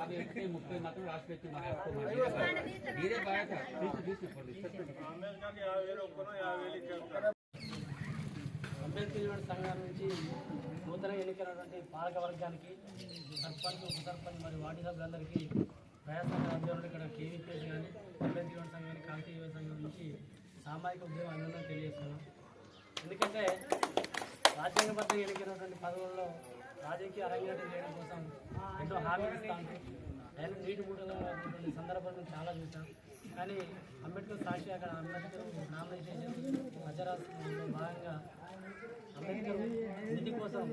యాభై ఒకటి ముప్పై మాత్రం రాసి మీరే బాగా తీసి తీసి అంబేద్కర్కి యాభై వేలు ఒప్పుకున్నాం యాభై వేలు ఇచ్చేస్తారు అంబేద్కర్ సంఘం నుంచి నూతన ఎన్నికైనటువంటి పాలక వర్గానికి సర్పంచ్ ఉప సర్పంచ్ మరియు వార్డు సభ్యులందరికీ ప్రయాసంగా అధ్యయనులు ఇక్కడ కేవీపీఎస్ కానీ అంబేద్కర్ యూనిట్ సంఘం కానీ కాకతీయ యువ సంఘం నుంచి సామాజిక ఉద్యమం అభినందన తెలియజేస్తున్నాం. ఎందుకంటే రాజ్యాంగబద్ధంగా ఎన్నికైనటువంటి పదవుల్లో రాజకీయ అరంగేటం చేయడం కోసం ఎంతో హామీలు ఇస్తా ఉంటాం ఆయన నీటి బూటలు సందర్భాలను చాలా చూశాను. కానీ అంబేద్కర్ సాక్షి అక్కడ అంబేద్కర్ నామినేషన్ మధ్యరాష్ట్రంలో భాగంగా అంబేద్కర్ నిధి కోసం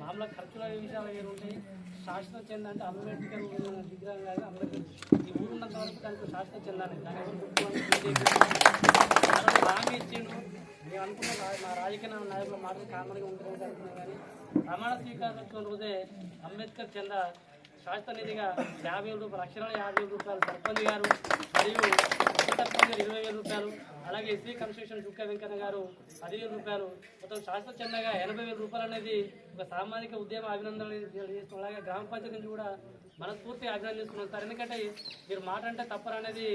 మామూలుగా ఖర్చుల విషయాలు వేరు ఉంటాయి శాశ్వత చెంద అంటే అంబేద్కర్ విగ్రహం కాదు అంబేద్కర్ ఈ ఊరున్నంత వరకు దానికి శాశ్వత చెందాలి కానీ ఎవరు హామీ ఇచ్చిండు. మేము అనుకున్న రా- మా రాజకీయ నాయకుల మాటలు కామన్గా ఉంటుంది అనుకున్నాం కానీ. ప్రమాణ స్వీకారం రోజే అంబేద్కర్ చంద శాశ్వత నిధిగా యాభై వేల రూపాయలు అక్షరాల యాభై వేల రూపాయలు సర్పంచ్ గారు మరియు సర్పంచ్ ఇరవై వేల రూపాయలు అలాగే ఎస్సీ కన్స్ట్రక్షన్ చుక్క వెంకన్న గారు పదివేల రూపాయలు. మొత్తం శాశ్వత చెందగా ఎనభై వేల రూపాయలు అనేది ఒక సామాజిక ఉద్యమ అభినందనలు చేస్తున్నాం అలాగే గ్రామ పంచాయతీ నుంచి కూడా మనస్ఫూర్తిగా అభినందిస్తున్నాం సార్. ఎందుకంటే మీరు మాట అంటే తప్పరు అనేది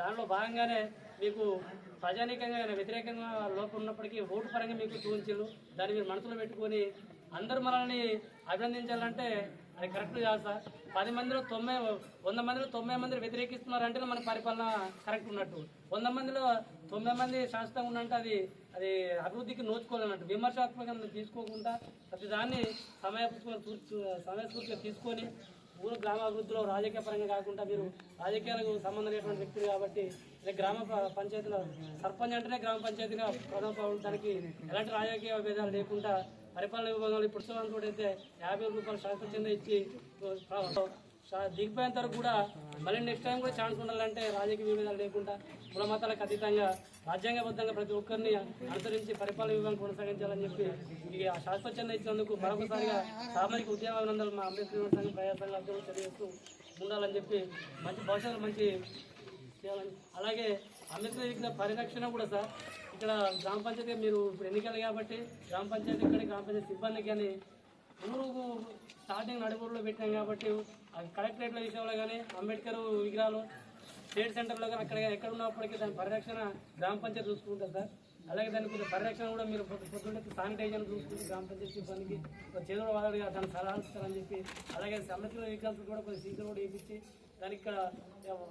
దానిలో భాగంగానే మీకు ప్రజానీకంగా వ్యతిరేకంగా లోపం ఉన్నప్పటికీ ఓటు పరంగా మీకు చూపించారు. దాన్ని మీరు మనసులో పెట్టుకొని అందరూ మనల్ని అభినందించాలంటే అది కరెక్ట్ కాదు సార్. పది మందిలో తొంభై వంద మందిలో తొంభై మంది వ్యతిరేకిస్తున్నారంటే మన పరిపాలన కరెక్ట్ ఉన్నట్టు. వంద మందిలో తొంభై మంది శాశ్వతంగా ఉన్నట్టు అది అది అభివృద్ధికి నోచుకోవాలన్నట్టు విమర్శాత్మకంగా తీసుకోకుండా ప్రతిదాన్ని సమయస్ఫూర్తిగా సమయస్ఫూర్తిగా తీసుకొని ఊరు గ్రామాభివృద్ధిలో రాజకీయ పరంగా కాకుండా మీరు రాజకీయాలకు సంబంధం లేనటువంటి వ్యక్తులు కాబట్టి గ్రామ ప- పంచాయతీలో సర్పంచ్ అంటేనే గ్రామ పంచాయతీగా ప్రధాన ఉండడానికి ఎలాంటి రాజకీయ భేదాలు లేకుండా పరిపాలన విభాగంలో ఇప్పుడు చూడాలనుకుంటే అయితే యాభై రూపాయలు శాస్త్ర కింద ఇచ్చి దిగిపోయేంత వరకు కూడా మళ్ళీ నెక్స్ట్ టైం కూడా ఛాన్స్ ఉండాలంటే రాజకీయ విభేదాలు లేకుండా కుల మతాలకు అతీతంగా రాజ్యాంగబద్ధంగా ప్రతి ఒక్కరిని అనుసరించి పరిపాలన విభాగం కొనసాగించాలని చెప్పి ఈ ఆ శాశ్వత చెంద ఇచ్చినందుకు మరొకసారిగా సామాజిక ఉద్యమ మా అంబేద్కర్ సంఘం ప్రయాసాలు అర్థం తెలియజేస్తూ ఉండాలని చెప్పి మంచి భవిష్యత్తు మంచి చేయాలని అలాగే అంబేద్కర్ ఇచ్చిన పరిరక్షణ కూడా సార్. ఇక్కడ గ్రామ పంచాయతీ మీరు ఇప్పుడు ఎన్నికలు కాబట్టి గ్రామ పంచాయతీ కానీ గ్రామ పంచాయతీ సిబ్బంది కానీ ఊరుకు స్టార్టింగ్ నడుగురులో పెట్టాం కాబట్టి అది కలెక్టరేట్ల విషయంలో కానీ అంబేద్కర్ విగ్రహాలు స్టేట్ సెంటర్లో కానీ అక్కడ ఎక్కడ ఉన్నప్పటికీ దాని పరిరక్షణ గ్రామ పంచాయతీ చూసుకుంటారు సార్. అలాగే దాని కొంచెం పరిరక్షణ కూడా మీరు పొద్దు- శానిటైజర్ చూసుకుంటే గ్రామ పంచాయతీ సిబ్బందికి ఒక చేదుడు వాళ్ళని దాన్ని సలహాలు ఇస్తారని చెప్పి అలాగే అంబేద్కర్ వెహికల్స్ కూడా కొంచెం సీట్లు కూడా వేయించి దానికి ఇక్కడ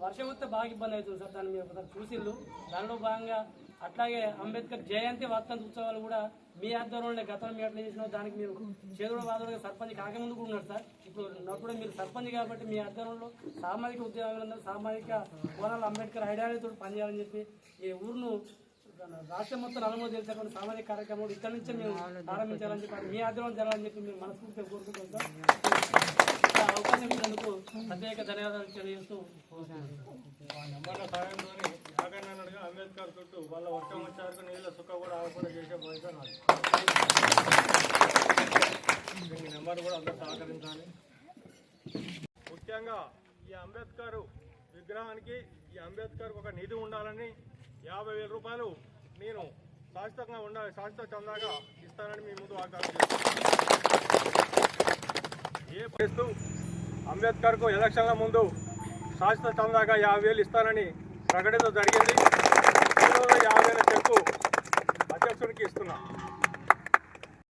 వర్షం వస్తే బాగా ఇబ్బంది అవుతుంది సార్. దాన్ని మీరు ఒకసారి చూసిళ్ళు. దానిలో భాగంగా అట్లాగే అంబేద్కర్ జయంతి వర్తంతి ఉత్సవాలు కూడా మీ ఆధ్వర్యంలో గతంలో మీ అట్లా చేసిన దానికి మీరు చేదుడు వాదుడుగా సర్పంచ్ కాకముందు కూడా ఉన్నారు సార్. ఇప్పుడు ఉన్నప్పుడు మీరు సర్పంచ్ కాబట్టి మీ ఆధ్వర్యంలో సామాజిక ఉద్యోగులందరూ సామాజిక కోణాలు అంబేద్కర్ ఐడియాలజీతో పనిచేయాలని చెప్పి ఈ ఊరును రాష్ట్రం మొత్తం నలుమూల తెలిసేటువంటి సామాజిక కార్యక్రమాలు ఇక్కడ నుంచే మేము ప్రారంభించాలని చెప్పి మీ ఆధ్వర్యంలో జరగాలని చెప్పి మేము మనస్ఫూర్తిగా కోరుకుంటాం సార్. ఈ అవకాశం ఇచ్చినందుకు ప్రత్యేక ధన్యవాదాలు తెలియజేస్తూ అంబేద్కర్ చుట్టూ వాళ్ళ వర్షం వచ్చారు నీళ్ళ సుఖ కూడా ఆగకుండా చేసే దీనికి నెంబర్ కూడా అందరూ సహకరించాలి. ముఖ్యంగా ఈ అంబేద్కర్ విగ్రహానికి ఈ అంబేద్కర్ ఒక నిధి ఉండాలని యాభై వేల రూపాయలు నేను శాశ్వతంగా ఉండాలి శాశ్వత చందాగా ఇస్తానని మీ ముందు వాగ్దానం చేస్తున్నాను. ఏ చేస్తూ అంబేద్కర్కు ఎలక్షన్ల ముందు శాశ్వత చందాగా యాభై వేలు ఇస్తానని ప్రకటన జరిగింది యాభై వేల చెక్కు అధ్యక్షుడికి ఇస్తున్నాను